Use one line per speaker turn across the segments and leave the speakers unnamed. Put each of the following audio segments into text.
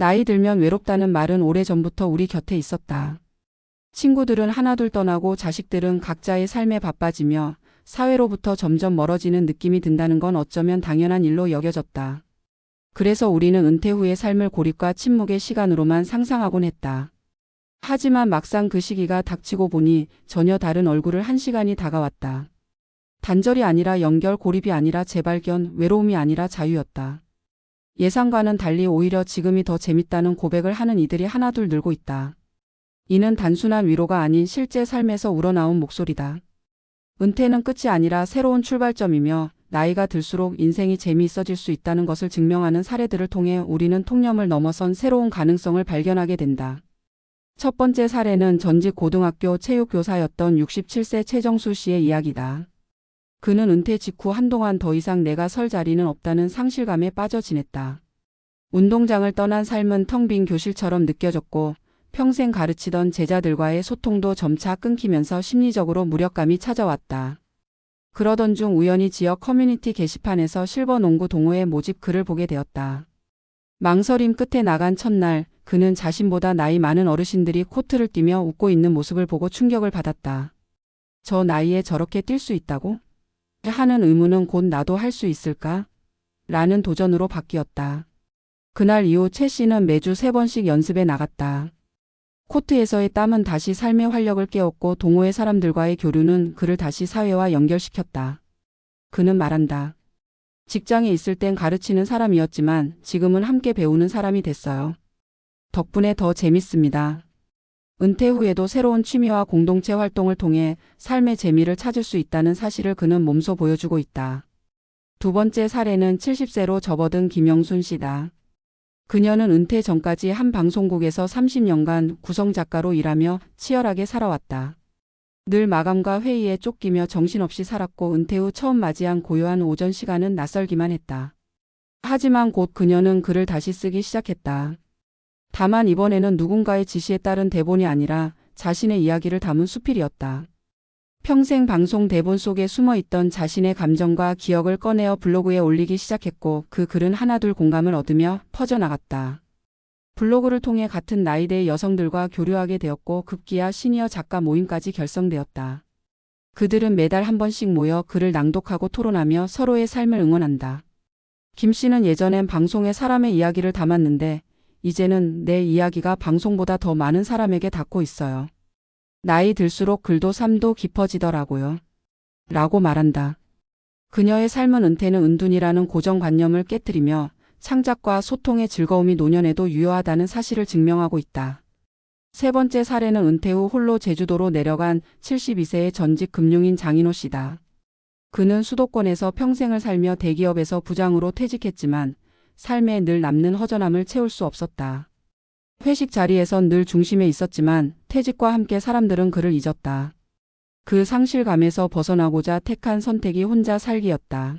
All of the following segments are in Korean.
나이 들면 외롭다는 말은 오래전부터 우리 곁에 있었다. 친구들은 하나둘 떠나고 자식들은 각자의 삶에 바빠지며 사회로부터 점점 멀어지는 느낌이 든다는 건 어쩌면 당연한 일로 여겨졌다. 그래서 우리는 은퇴 후의 삶을 고립과 침묵의 시간으로만 상상하곤 했다. 하지만 막상 그 시기가 닥치고 보니 전혀 다른 얼굴을 한 시간이 다가왔다. 단절이 아니라 연결, 고립이 아니라 재발견, 외로움이 아니라 자유였다. 예상과는 달리 오히려 지금이 더 재밌다는 고백을 하는 이들이 하나둘 늘고 있다. 이는 단순한 위로가 아닌 실제 삶에서 우러나온 목소리다. 은퇴는 끝이 아니라 새로운 출발점이며 나이가 들수록 인생이 재미있어질 수 있다는 것을 증명하는 사례들을 통해 우리는 통념을 넘어선 새로운 가능성을 발견하게 된다. 첫 번째 사례는 전직 고등학교 체육교사였던 67세 최정수 씨의 이야기다. 그는 은퇴 직후 한동안 더 이상 내가 설 자리는 없다는 상실감에 빠져 지냈다. 운동장을 떠난 삶은 텅 빈 교실처럼 느껴졌고 평생 가르치던 제자들과의 소통도 점차 끊기면서 심리적으로 무력감이 찾아왔다. 그러던 중 우연히 지역 커뮤니티 게시판에서 실버 농구 동호회 모집 글을 보게 되었다. 망설임 끝에 나간 첫날 그는 자신보다 나이 많은 어르신들이 코트를 뛰며 웃고 있는 모습을 보고 충격을 받았다. 저 나이에 저렇게 뛸 수 있다고? 하는 의문은 곧 나도 할 수 있을까? 라는 도전으로 바뀌었다. 그날 이후 최 씨는 매주 세 번씩 연습에 나갔다. 코트에서의 땀은 다시 삶의 활력을 깨웠고 동호회 사람들과의 교류는 그를 다시 사회와 연결시켰다. 그는 말한다. 직장에 있을 땐 가르치는 사람이었지만 지금은 함께 배우는 사람이 됐어요. 덕분에 더 재밌습니다. 은퇴 후에도 새로운 취미와 공동체 활동을 통해 삶의 재미를 찾을 수 있다는 사실을 그는 몸소 보여주고 있다. 두 번째 사례는 70세로 접어든 김영순 씨다. 그녀는 은퇴 전까지 한 방송국에서 30년간 구성작가로 일하며 치열하게 살아왔다. 늘 마감과 회의에 쫓기며 정신없이 살았고 은퇴 후 처음 맞이한 고요한 오전 시간은 낯설기만 했다. 하지만 곧 그녀는 글을 다시 쓰기 시작했다. 다만 이번에는 누군가의 지시에 따른 대본이 아니라 자신의 이야기를 담은 수필이었다. 평생 방송 대본 속에 숨어 있던 자신의 감정과 기억을 꺼내어 블로그에 올리기 시작했고 그 글은 하나둘 공감을 얻으며 퍼져나갔다. 블로그를 통해 같은 나이대의 여성들과 교류하게 되었고 급기야 시니어 작가 모임까지 결성되었다. 그들은 매달 한 번씩 모여 글을 낭독하고 토론하며 서로의 삶을 응원한다. 김 씨는 예전엔 방송에 사람의 이야기를 담았는데 이제는 내 이야기가 방송보다 더 많은 사람에게 닿고 있어요. 나이 들수록 글도 삶도 깊어지더라고요. 라고 말한다. 그녀의 삶은 은퇴는 은둔이라는 고정관념을 깨뜨리며 창작과 소통의 즐거움이 노년에도 유효하다는 사실을 증명하고 있다. 세 번째 사례는 은퇴 후 홀로 제주도로 내려간 72세의 전직 금융인 장인호 씨다. 그는 수도권에서 평생을 살며 대기업에서 부장으로 퇴직했지만 삶에 늘 남는 허전함을 채울 수 없었다. 회식 자리에선 늘 중심에 있었지만 퇴직과 함께 사람들은 그를 잊었다. 그 상실감에서 벗어나고자 택한 선택이 혼자 살기였다.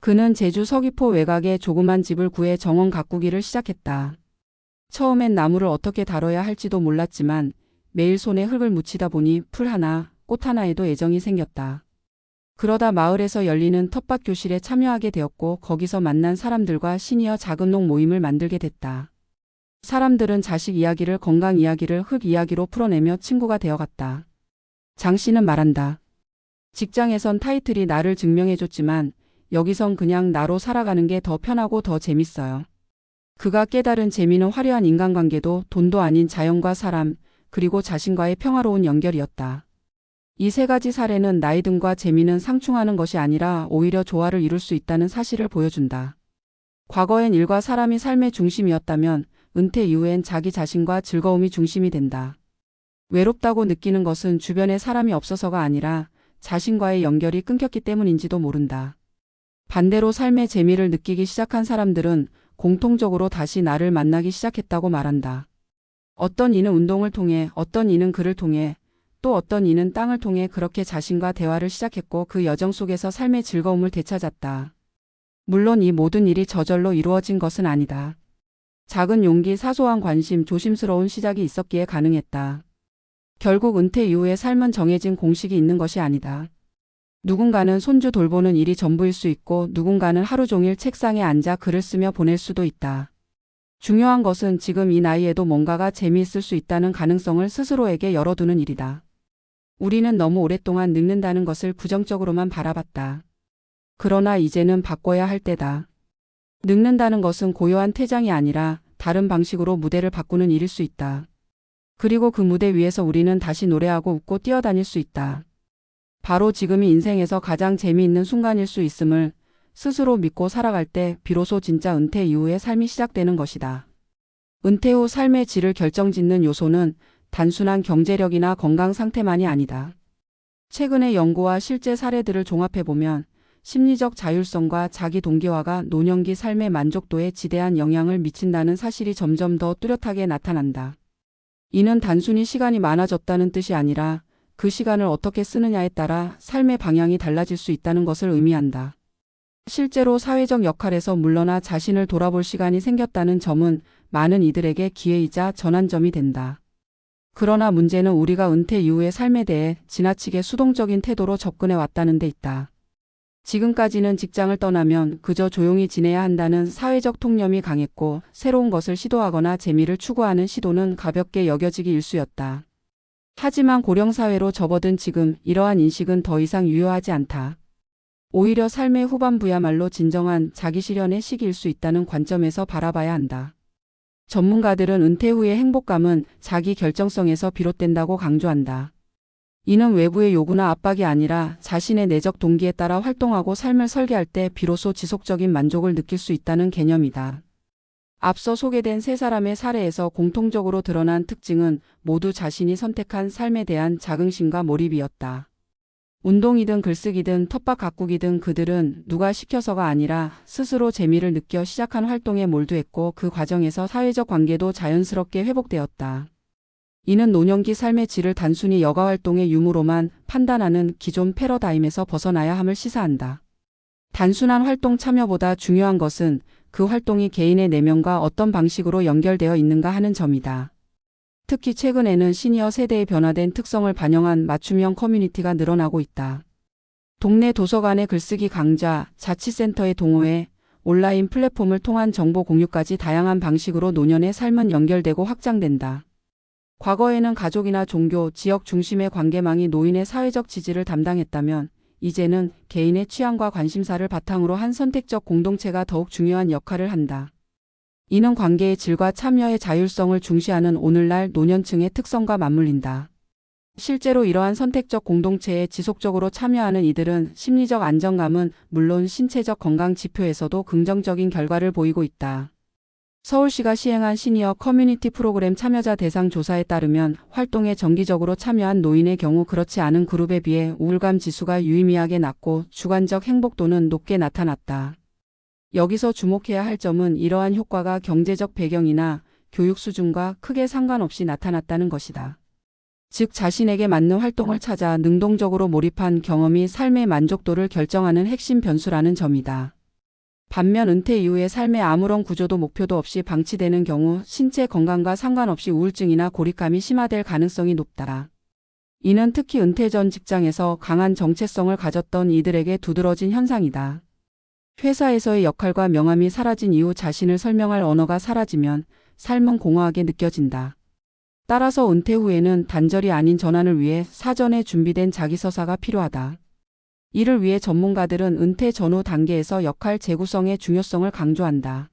그는 제주 서귀포 외곽에 조그만 집을 구해 정원 가꾸기를 시작했다. 처음엔 나무를 어떻게 다뤄야 할지도 몰랐지만 매일 손에 흙을 묻히다 보니 풀 하나, 꽃 하나에도 애정이 생겼다. 그러다 마을에서 열리는 텃밭 교실에 참여하게 되었고 거기서 만난 사람들과 시니어 작은농 모임을 만들게 됐다. 사람들은 자식 이야기를 건강 이야기를 흙 이야기로 풀어내며 친구가 되어갔다. 장 씨는 말한다. 직장에선 타이틀이 나를 증명해줬지만 여기선 그냥 나로 살아가는 게 더 편하고 더 재밌어요. 그가 깨달은 재미는 화려한 인간관계도 돈도 아닌 자연과 사람, 그리고 자신과의 평화로운 연결이었다. 이 세 가지 사례는 나이 등과 재미는 상충하는 것이 아니라 오히려 조화를 이룰 수 있다는 사실을 보여준다. 과거엔 일과 사람이 삶의 중심이었다면 은퇴 이후엔 자기 자신과 즐거움이 중심이 된다. 외롭다고 느끼는 것은 주변에 사람이 없어서가 아니라 자신과의 연결이 끊겼기 때문인지도 모른다. 반대로 삶의 재미를 느끼기 시작한 사람들은 공통적으로 다시 나를 만나기 시작했다고 말한다. 어떤 이는 운동을 통해, 어떤 이는 글을 통해, 또 어떤 이는 땅을 통해 그렇게 자신과 대화를 시작했고 그 여정 속에서 삶의 즐거움을 되찾았다. 물론 이 모든 일이 저절로 이루어진 것은 아니다. 작은 용기, 사소한 관심, 조심스러운 시작이 있었기에 가능했다. 결국 은퇴 이후의 삶은 정해진 공식이 있는 것이 아니다. 누군가는 손주 돌보는 일이 전부일 수 있고 누군가는 하루 종일 책상에 앉아 글을 쓰며 보낼 수도 있다. 중요한 것은 지금 이 나이에도 뭔가가 재미있을 수 있다는 가능성을 스스로에게 열어두는 일이다. 우리는 너무 오랫동안 늙는다는 것을 부정적으로만 바라봤다. 그러나 이제는 바꿔야 할 때다. 늙는다는 것은 고요한 퇴장이 아니라 다른 방식으로 무대를 바꾸는 일일 수 있다. 그리고 그 무대 위에서 우리는 다시 노래하고 웃고 뛰어다닐 수 있다. 바로 지금이 인생에서 가장 재미있는 순간일 수 있음을 스스로 믿고 살아갈 때 비로소 진짜 은퇴 이후의 삶이 시작되는 것이다. 은퇴 후 삶의 질을 결정짓는 요소는 단순한 경제력이나 건강 상태만이 아니다. 최근의 연구와 실제 사례들을 종합해보면 심리적 자율성과 자기 동기화가 노년기 삶의 만족도에 지대한 영향을 미친다는 사실이 점점 더 뚜렷하게 나타난다. 이는 단순히 시간이 많아졌다는 뜻이 아니라 그 시간을 어떻게 쓰느냐에 따라 삶의 방향이 달라질 수 있다는 것을 의미한다. 실제로 사회적 역할에서 물러나 자신을 돌아볼 시간이 생겼다는 점은 많은 이들에게 기회이자 전환점이 된다. 그러나 문제는 우리가 은퇴 이후의 삶에 대해 지나치게 수동적인 태도로 접근해 왔다는 데 있다. 지금까지는 직장을 떠나면 그저 조용히 지내야 한다는 사회적 통념이 강했고 새로운 것을 시도하거나 재미를 추구하는 시도는 가볍게 여겨지기 일쑤였다. 하지만 고령사회로 접어든 지금 이러한 인식은 더 이상 유효하지 않다. 오히려 삶의 후반부야말로 진정한 자기 실현의 시기일 수 있다는 관점에서 바라봐야 한다. 전문가들은 은퇴 후의 행복감은 자기 결정성에서 비롯된다고 강조한다. 이는 외부의 요구나 압박이 아니라 자신의 내적 동기에 따라 활동하고 삶을 설계할 때 비로소 지속적인 만족을 느낄 수 있다는 개념이다. 앞서 소개된 세 사람의 사례에서 공통적으로 드러난 특징은 모두 자신이 선택한 삶에 대한 자긍심과 몰입이었다. 운동이든 글쓰기든 텃밭 가꾸기든 그들은 누가 시켜서가 아니라 스스로 재미를 느껴 시작한 활동에 몰두했고 그 과정에서 사회적 관계도 자연스럽게 회복되었다. 이는 노년기 삶의 질을 단순히 여가 활동의 유무로만 판단하는 기존 패러다임에서 벗어나야 함을 시사한다. 단순한 활동 참여보다 중요한 것은 그 활동이 개인의 내면과 어떤 방식으로 연결되어 있는가 하는 점이다. 특히 최근에는 시니어 세대의 변화된 특성을 반영한 맞춤형 커뮤니티가 늘어나고 있다. 동네 도서관의 글쓰기 강좌, 자치센터의 동호회, 온라인 플랫폼을 통한 정보 공유까지 다양한 방식으로 노년의 삶은 연결되고 확장된다. 과거에는 가족이나 종교, 지역 중심의 관계망이 노인의 사회적 지지를 담당했다면 이제는 개인의 취향과 관심사를 바탕으로 한 선택적 공동체가 더욱 중요한 역할을 한다. 이는 관계의 질과 참여의 자율성을 중시하는 오늘날 노년층의 특성과 맞물린다. 실제로 이러한 선택적 공동체에 지속적으로 참여하는 이들은 심리적 안정감은 물론 신체적 건강 지표에서도 긍정적인 결과를 보이고 있다. 서울시가 시행한 시니어 커뮤니티 프로그램 참여자 대상 조사에 따르면 활동에 정기적으로 참여한 노인의 경우 그렇지 않은 그룹에 비해 우울감 지수가 유의미하게 낮고 주관적 행복도는 높게 나타났다. 여기서 주목해야 할 점은 이러한 효과가 경제적 배경이나 교육 수준과 크게 상관없이 나타났다는 것이다. 즉 자신에게 맞는 활동을 찾아 능동적으로 몰입한 경험이 삶의 만족도를 결정하는 핵심 변수라는 점이다. 반면 은퇴 이후의 삶의 아무런 구조도 목표도 없이 방치되는 경우 신체 건강과 상관없이 우울증이나 고립감이 심화될 가능성이 높다. 이는 특히 은퇴 전 직장에서 강한 정체성을 가졌던 이들에게 두드러진 현상이다. 회사에서의 역할과 명함이 사라진 이후 자신을 설명할 언어가 사라지면 삶은 공허하게 느껴진다. 따라서 은퇴 후에는 단절이 아닌 전환을 위해 사전에 준비된 자기서사가 필요하다. 이를 위해 전문가들은 은퇴 전후 단계에서 역할 재구성의 중요성을 강조한다.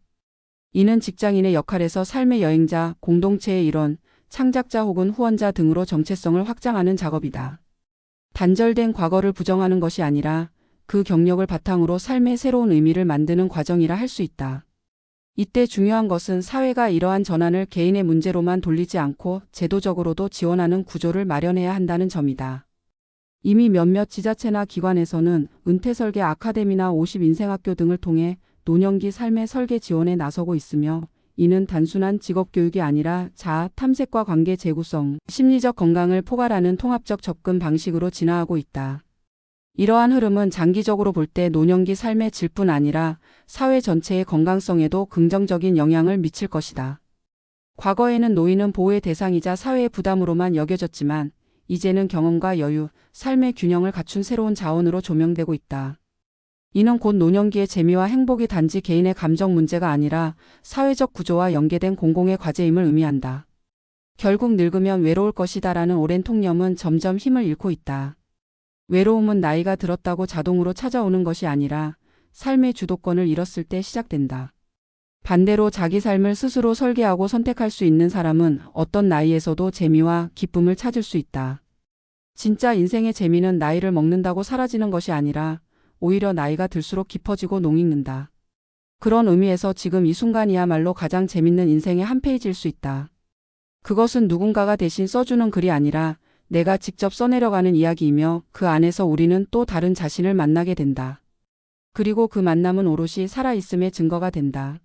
이는 직장인의 역할에서 삶의 여행자, 공동체의 일원, 창작자 혹은 후원자 등으로 정체성을 확장하는 작업이다. 단절된 과거를 부정하는 것이 아니라 그 경력을 바탕으로 삶의 새로운 의미를 만드는 과정이라 할 수 있다. 이때 중요한 것은 사회가 이러한 전환을 개인의 문제로만 돌리지 않고 제도적으로도 지원하는 구조를 마련해야 한다는 점이다. 이미 몇몇 지자체나 기관에서는 은퇴설계 아카데미나 50인생학교 등을 통해 노년기 삶의 설계 지원에 나서고 있으며 이는 단순한 직업교육이 아니라 자아 탐색과 관계 재구성, 심리적 건강을 포괄하는 통합적 접근 방식으로 진화하고 있다. 이러한 흐름은 장기적으로 볼 때 노년기 삶의 질뿐 아니라 사회 전체의 건강성에도 긍정적인 영향을 미칠 것이다. 과거에는 노인은 보호의 대상이자 사회의 부담으로만 여겨졌지만 이제는 경험과 여유, 삶의 균형을 갖춘 새로운 자원으로 조명되고 있다. 이는 곧 노년기의 재미와 행복이 단지 개인의 감정 문제가 아니라 사회적 구조와 연계된 공공의 과제임을 의미한다. 결국 늙으면 외로울 것이다라는 오랜 통념은 점점 힘을 잃고 있다. 외로움은 나이가 들었다고 자동으로 찾아오는 것이 아니라 삶의 주도권을 잃었을 때 시작된다. 반대로 자기 삶을 스스로 설계하고 선택할 수 있는 사람은 어떤 나이에서도 재미와 기쁨을 찾을 수 있다. 진짜 인생의 재미는 나이를 먹는다고 사라지는 것이 아니라 오히려 나이가 들수록 깊어지고 농익는다. 그런 의미에서 지금 이 순간이야말로 가장 재밌는 인생의 한 페이지일 수 있다. 그것은 누군가가 대신 써주는 글이 아니라 내가 직접 써내려가는 이야기이며 그 안에서 우리는 또 다른 자신을 만나게 된다. 그리고 그 만남은 오롯이 살아있음의 증거가 된다.